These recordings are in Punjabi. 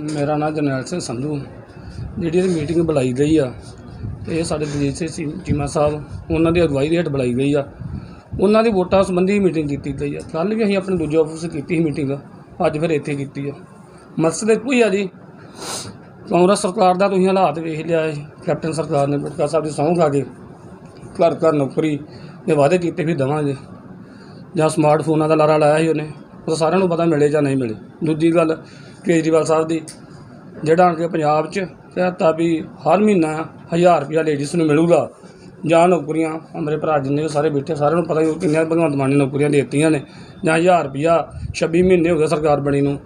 ਮੇਰਾ ਨਾਮ ਜਰਨੈਲ ਸਿੰਘ ਸੰਧੂ। ਜਿਹੜੀ ਇਹ ਮੀਟਿੰਗ ਬੁਲਾਈ ਗਈ ਆ ਇਹ ਸਾਡੇ ਦਲਜੀਤ ਸਿੰਘ ਚੀ- ਚੀਮਾ ਸਾਹਿਬ, ਉਹਨਾਂ ਦੀ ਅਗਵਾਈ ਦੇ ਹੇਠ ਬੁਲਾਈ ਗਈ ਆ। ਉਹਨਾਂ ਦੀ ਵੋਟਾਂ ਸੰਬੰਧੀ ਮੀਟਿੰਗ ਕੀਤੀ ਗਈ ਆ। ਕੱਲ੍ਹ ਵੀ ਅਸੀਂ ਆਪਣੇ ਦੂਜੇ ਆਫਿਸ 'ਚ ਕੀਤੀ ਸੀ ਮੀਟਿੰਗ ਅੱਜ ਫਿਰ ਇੱਥੇ ਕੀਤੀ ਆ। ਮਕਸਦ ਇੱਕੋ ਹੀ ਆ ਜੀ। ਕਾਂਗਰਸ ਸਰਕਾਰ ਦਾ ਤੁਸੀਂ ਹਾਲਾਤ ਵੇਖ ਲਿਆ ਹੈ ਕੈਪਟਨ ਸਰਕਾਰ ਨੇ ਬਟਕਾ ਸਾਹਿਬ ਦੀ ਸਹੁੰ ਖਾ ਕੇ ਘਰ ਘਰ ਨੌਕਰੀ ਦੇ ਵਾਅਦੇ ਕੀਤੇ ਵੀ ਦੇਵਾਂਗੇ। ਜਾਂ ਸਮਾਰਟਫੋਨਾਂ ਦਾ ਲਾਰਾ ਲਾਇਆ ਸੀ ਉਹਨੇ। ਉਹ ਸਾਰਿਆਂ ਨੂੰ ਪਤਾ ਮਿਲੇ ਜਾਂ ਨਹੀਂ ਮਿਲੇ। ਦੂਜੀ ਗੱਲ ਕੇਜਰੀਵਾਲ ਸਾਹਿਬ ਦੀ, ਜਿਹੜਾ ਆਣ ਪੰਜਾਬ 'ਚ ਕਹਿਤਾ ਵੀ ਹਰ ਮਹੀਨਾ 1000 ਰੁਪਇਆ ਲੇਡੀਜ਼ ਨੂੰ ਮਿਲੂਗਾ, ਜਾਂ ਨੌਕਰੀਆਂ, ਮੇਰੇ ਭਰਾ ਜਿੰਨੇ ਵੀ ਸਾਰੇ ਬੈਠੇ, ਸਾਰਿਆਂ ਨੂੰ ਪਤਾ ਹੀ ਕਿੰਨੀਆਂ ਭਗਵੰਤ ਮਾਨ ਨੇ ਨੌਕਰੀਆਂ ਦੇ ਦਿੱਤੀਆਂ ਨੇ, ਜਾਂ 1000 ਰੁਪਇਆ 26 ਮਹੀਨੇ ਹੋ ਗਏ ਸਰਕਾਰ ਬਣੀ ਨੂੰ।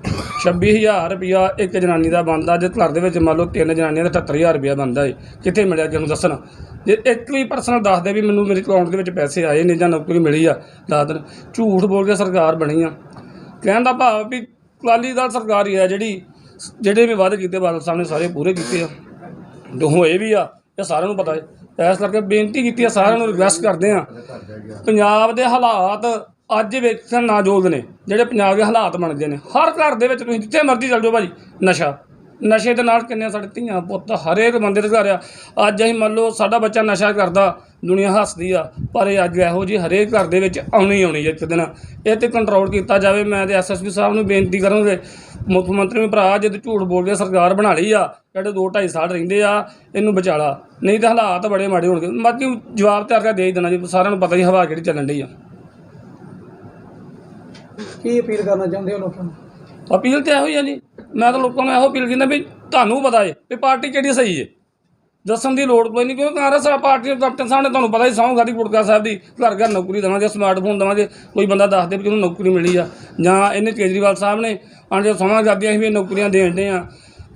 26000 ਰੁਪਇਆ ਇੱਕ ਜਨਾਨੀ ਦਾ ਬਣਦਾ, ਜੇ ਘਰ ਦੇ ਵਿੱਚ ਮੰਨ ਲਓ ਤਿੰਨ ਜਨਾਨੀਆਂ ਦਾ 78000 ਰੁਪਇਆ ਬਣਦਾ ਏ, ਕਿੱਥੇ ਮਿਲਿਆ ਜਿਹਨੂੰ ਦੱਸਣ? ਜੇ ਇੱਕ ਵੀ ਪਰਸਨਲ ਦੱਸ ਦੇ ਵੀ ਮੈਨੂੰ ਮੇਰੇ ਅਕਾਊਂਟ ਦੇ ਵਿੱਚ ਪੈਸੇ ਆਏ ਨੇ ਜਾਂ ਨੌਕਰੀ ਮਿਲੀ ਆ, ਦੱਸ ਦੇਣ। ਝੂਠ ਬੋਲ ਕੇ ਸਰਕਾਰ ਬਣੀ ਆ। ਕਹਿਣ ਦਾ ਭਾਵ ਵੀ ਅਕਾਲੀ ਦਲ ਸਰਕਾਰ ਹੀ ਹੈ ਜਿਹੜੀ, ਜਿਹੜੇ ਵੀ ਵਾਅਦੇ ਕੀਤੇ ਬਾਦਲ ਸਾਹਿਬ ਨੇ ਸਾਰੇ ਪੂਰੇ ਕੀਤੇ ਆ। ਜੋ ਹੋਏ ਵੀ ਆ, ਇਹ ਸਾਰਿਆਂ ਨੂੰ ਪਤਾ ਹੈ। ਇਸ ਕਰਕੇ ਬੇਨਤੀ ਕੀਤੀ ਆ, ਸਾਰਿਆਂ ਨੂੰ ਰਿਕਵੈਸਟ ਕਰਦੇ ਆ। ਪੰਜਾਬ ਦੇ ਹਾਲਾਤ ਅੱਜ ਵੇਖਣ ਨਾਯੋਗ ਨੇ, ਜਿਹੜੇ ਪੰਜਾਬ ਦੇ ਹਾਲਾਤ ਬਣਦੇ ਨੇ। ਹਰ ਘਰ ਦੇ ਵਿੱਚ ਤੁਸੀਂ ਜਿੱਥੇ ਮਰਜ਼ੀ ਚਲ ਜਾਓ ਭਾਜੀ, ਨਸ਼ਾ। ਨਸ਼ੇ ਦੇ ਨਾਲ ਕਿੰਨੇ ਸਾਡੇ ਧੀਆਂ ਪੁੱਤ ਹਰੇਕ ਬੰਦੇ ਦੇ ਘਰ ਆ। ਅੱਜ ਅਸੀਂ ਮੰਨ ਲਓ ਸਾਡਾ ਬੱਚਾ ਨਸ਼ਾ ਕਰਦਾ ਦੁਨੀਆ ਹੱਸਦੀ ਆ ਪਰ ਇਹ ਅੱਜ ਇਹੋ ਜੀ ਹਰੇਕ ਘਰ ਦੇ ਵਿੱਚ ਆਉਣੀ ਆਉਣੀ ਇੱਕ ਦਿਨ। ਇਹ ਤੇ ਕੰਟਰੋਲ ਕੀਤਾ ਜਾਵੇ ਮੈਂ ਤੇ ਐਸਐਸਪੀ ਸਾਹਿਬ ਨੂੰ ਬੇਨਤੀ ਕਰਾਂਗੇ। ਮੁੱਖ ਮੰਤਰੀ ਨੂੰ ਭਰਾ ਜਦ ਝੂਠ ਬੋਲ ਕੇ ਸਰਕਾਰ ਬਣਾ ਲਈ ਆ ਜਿਹੜੇ 2 2.5 ਸਾਲ ਰਹਿੰਦੇ ਆ ਇਹਨੂੰ ਬਚਾਲਾ ਨਹੀਂ ਤਾਂ ਹਾਲਾਤ ਬੜੇ ਮਾੜੇ ਹੋਣਗੇ। ਬਾਕੀ ਜਵਾਬ ਤਿਆਰ ਕਰਕੇ ਦੇ ਹੀ ਦੇਣਾ ਜੀ ਸਾਰਿਆਂ ਨੂੰ ਪਤਾ ਹੀ ਹਵਾ ਕਿਹੜੀ ਚੱਲਣ ਡਈ ਆ। ਕੀ ਅਪੀਲ ਕਰਨਾ ਚਾਹੁੰਦੇ ਹੋ ਲੋਕਾਂ ਨੂੰ? ਅਪੀਲ ਤੇ ਇਹੋ ਹੀ ਆ ਜੀ। ਮੈਂ ਤਾਂ ਲੋਕਾਂ ਨੂੰ ਇਹੋ ਅਪੀਲ ਕਰਦਾ ਵੀ ਤੁਹਾਨੂੰ ਪਤਾ ਏ ਵੀ ਪਾਰਟੀ ਕਿਹੜੀ ਸਹੀ ਏ। ਦੱਸਣ ਦੀ ਲੋੜ ਕੋਈ ਨਹੀਂ ਕਿਉਂਕਿ ਕਾਂਗਰਸ ਸਾਹਿਬ ਪਾਰਟੀ ਦੇ ਕੈਪਟਨ ਸਾਹਿਬ ਨੇ ਤੁਹਾਨੂੰ ਪਤਾ ਹੀ ਸਹੁੰ ਖਾਦੀ ਗੁਟਕਾ ਸਾਹਿਬ ਦੀ। ਘਰ ਘਰ ਨੌਕਰੀ ਦੇਵਾਂਗੇ ਸਮਾਰਟਫੋਨ ਦੇਵਾਂਗੇ, ਕੋਈ ਬੰਦਾ ਦੱਸ ਦੇ ਵੀ ਉਹਨੂੰ ਨੌਕਰੀ ਮਿਲੀ ਆ। ਜਾਂ ਇਹਨੇ ਕੇਜਰੀਵਾਲ ਸਾਹਿਬ ਨੇ ਆਂਦੇ ਸਮਾਂ ਕਰਦੀਆਂ ਸੀ ਵੀ ਨੌਕਰੀਆਂ ਦੇਣ ਦੇ ਆ,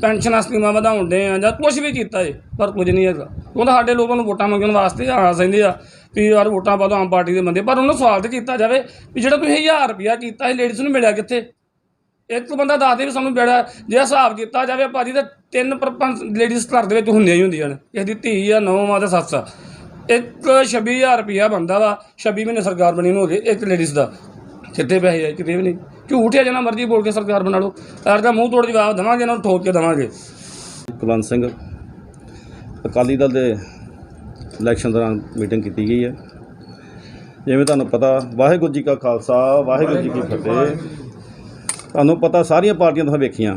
ਪੈਨਸ਼ਨਾਂ ਸਕੀਮਾਂ ਵਧਾਉਣ ਦੇ ਆ, ਜਾਂ ਕੁਝ ਵੀ ਕੀਤਾ ਏ, ਪਰ ਕੁਝ ਨਹੀਂ ਹੈਗਾ। ਉਹਦਾ ਸਾਡੇ ਲੋਕਾਂ ਨੂੰ ਵੋਟਾਂ ਮੰਗਣ ਵਾਸਤੇ ਆ ਸੈਂਦੇ ਆ ਵੀ ਯਾਰ ਵੋਟਾਂ ਪਾ ਦਿਓ ਆਮ ਪਾਰਟੀ ਦੇ ਬੰਦੇ, ਪਰ ਉਹਨਾਂ ਸਵਾਲ ਤੇ ਕੀਤਾ ਜਾਵੇ ਵੀ ਜਿਹੜਾ ਤੁਸੀਂ 1000 ਰੁਪਿਆ ਕੀਤਾ ਇਹ ਲੇਡੀਜ਼ ਨੂੰ ਮਿਲਿਆ ਕਿੱਥੇ? ਇੱਕ ਬੰਦਾ ਦੱਸ ਦੇ ਵੀ ਸਾਨੂੰ ਬੜਾ ਜੇ ਹਿਸਾਬ ਕੀਤਾ ਜਾਵੇ ਭਾਜੀ ਤਾਂ ਤਿੰਨ ਪਰ ਪੰਜ ਲੇਡੀਜ਼ ਘਰ ਦੇ ਵਿੱਚ ਹੁੰਦੀਆਂ ਹੀ ਹੁੰਦੀਆਂ ਨੇ। ਕਿਸੇ ਦੀ ਧੀ ਆ ਨੌਂ ਮਾਂ ਤੇ ਸੱਸ ਆ। ਇੱਕ 26000 ਰੁਪਿਆ ਬੰਦਾ ਵਾ 26 ਮਹੀਨੇ ਸਰਕਾਰ ਬਣੀ ਨੂੰ ਹੋ ਗਏ ਇੱਕ ਲੇਡੀਜ਼ ਦਾ। ਕਿੱਥੇ ਪੈਸੇ ਆ ਕਿਤੇ ਵੀ ਨਹੀਂ। ਝੂਠ ਹੈ ਜਿੰਨਾ ਮਰਜ਼ੀ ਬੋਲ ਕੇ ਸਰਕਾਰ ਬਣਾ ਲਓ। ਯਾਰ ਦਾ ਮੂੰਹ ਤੋੜ ਜਵਾਬ ਦੇਵਾਂਗੇ ਇਹਨਾਂ ਨੂੰ ਠੋਕ ਕੇ ਦੇਵਾਂਗੇ। ਕੁਲਵੰਤ ਸਿੰਘ ਅਕਾਲੀ ਦਲ ਦੇ ਇਲੈਕਸ਼ਨ ਦੌਰਾਨ ਮੀਟਿੰਗ ਕੀਤੀ ਗਈ ਹੈ। ਜਿਵੇਂ ਤੁਹਾਨੂੰ ਪਤਾ ਵਾਹਿਗੁਰੂ ਜੀ ਕਾ ਖਾਲਸਾ ਵਾਹਿਗੁਰੂ ਜੀ ਕੀ ਫਤਿਹ। ਤੁਹਾਨੂੰ ਪਤਾ ਸਾਰੀਆਂ ਪਾਰਟੀਆਂ ਤੁਸੀਂ ਵੇਖੀਆਂ।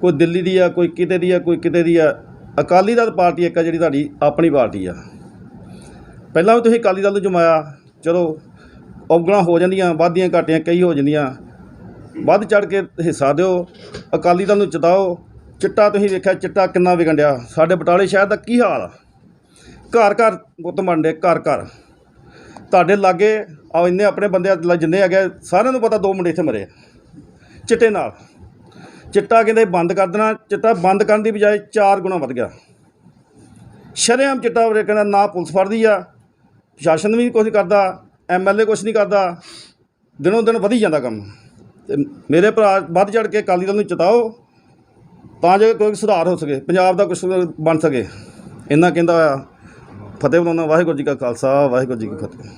ਕੋਈ ਦਿੱਲੀ ਦੀ ਆ, ਕੋਈ ਕਿਤੇ ਦੀ ਆ, ਕੋਈ ਕਿਤੇ ਦੀ ਆ। ਅਕਾਲੀ ਦਲ ਪਾਰਟੀ ਇੱਕ ਆ ਜਿਹੜੀ ਤੁਹਾਡੀ ਆਪਣੀ ਪਾਰਟੀ ਆ। ਪਹਿਲਾਂ ਵੀ ਤੁਸੀਂ ਅਕਾਲੀ ਦਲ ਨੂੰ ਜਮਾਇਆ। ਚਲੋ, ਔਗਣਾ ਹੋ ਜਾਂਦੀਆਂ, ਵਾਧੀਆਂ ਘਾਟੀਆਂ ਕਈ ਹੋ ਜਾਂਦੀਆਂ। ਵੱਧ ਚੜ ਕੇ ਹਿੱਸਾ ਦਿਓ, ਅਕਾਲੀ ਦਲ ਨੂੰ ਜਿਤਾਓ। ਚਿੱਟਾ ਤੁਸੀਂ ਵੇਖਿਆ, ਚਿੱਟਾ ਕਿੰਨਾ ਵਿਗੰਡਿਆ ਸਾਡੇ ਬਟਾਲੇ ਸ਼ਹਿਰ ਦਾ ਕੀ ਹਾਲ ਆ? ਘਰ ਘਰ ਗੁੱਤ ਮੰਡੇ ਘਰ ਘਰ। ਤੁਹਾਡੇ ਲਾਗੇ ਆ ਇੰਨੇ ਆਪਣੇ ਬੰਦੇ ਲ- ਜਿੰਨੇ ਹੈਗੇ, ਸਾਰਿਆਂ ਨੂੰ ਪਤਾ ਦੋ ਮੁੰਡੇ ਇੱਥੇ ਮਰੇ ਚਿੱਟੇ ਨਾਲ। ਚਿੱਟਾ ਕਹਿੰਦੇ ਬੰਦ ਕਰ ਦੇਣਾ। ਚਿੱਟਾ ਬੰਦ ਕਰਨ ਦੀ ਬਜਾਏ ਚਾਰ ਗੁਣਾ ਵੱਧ ਗਿਆ। ਸ਼ਰੇਆਮ ਚਿੱਟਾ ਉਰੇ ਕਹਿੰਦਾ, ਨਾ ਪੁਲਿਸ ਫੜਦੀ ਆ। ਪ੍ਰਸ਼ਾਸਨ ਵੀ ਕੁਛ ਨਹੀਂ ਕਰਦਾ। ਐਮਐਲਏ ਕੁਛ ਨਹੀਂ ਕਰਦਾ। ਦਿਨੋਂ ਦਿਨ ਵਧੀ ਜਾਂਦਾ ਕੰਮ। ਤੇ ਮੇਰੇ ਭਰਾ ਵੱਧ ਚੜ ਕੇ ਅਕਾਲੀ ਦਲ ਨੂੰ ਚਿਤਾਓ। ਤਾਂ ਜੋ ਕੋਈ ਸੁਧਾਰ ਹੋ ਸਕੇ। ਪੰਜਾਬ ਦਾ ਕੁਝ ਬਣ ਸਕੇ। ਇੰਨਾ ਕਹਿੰਦਾ ਹੋਇਆ। ਫਤਿਹ ਬਣਾਉਣਾ ਵਾਹਿਗੁਰੂ ਜੀ ਕਾ ਖਾਲਸਾ। ਵਾਹਿਗੁਰੂ ਜੀ ਕੀ ਫਤਿਹ।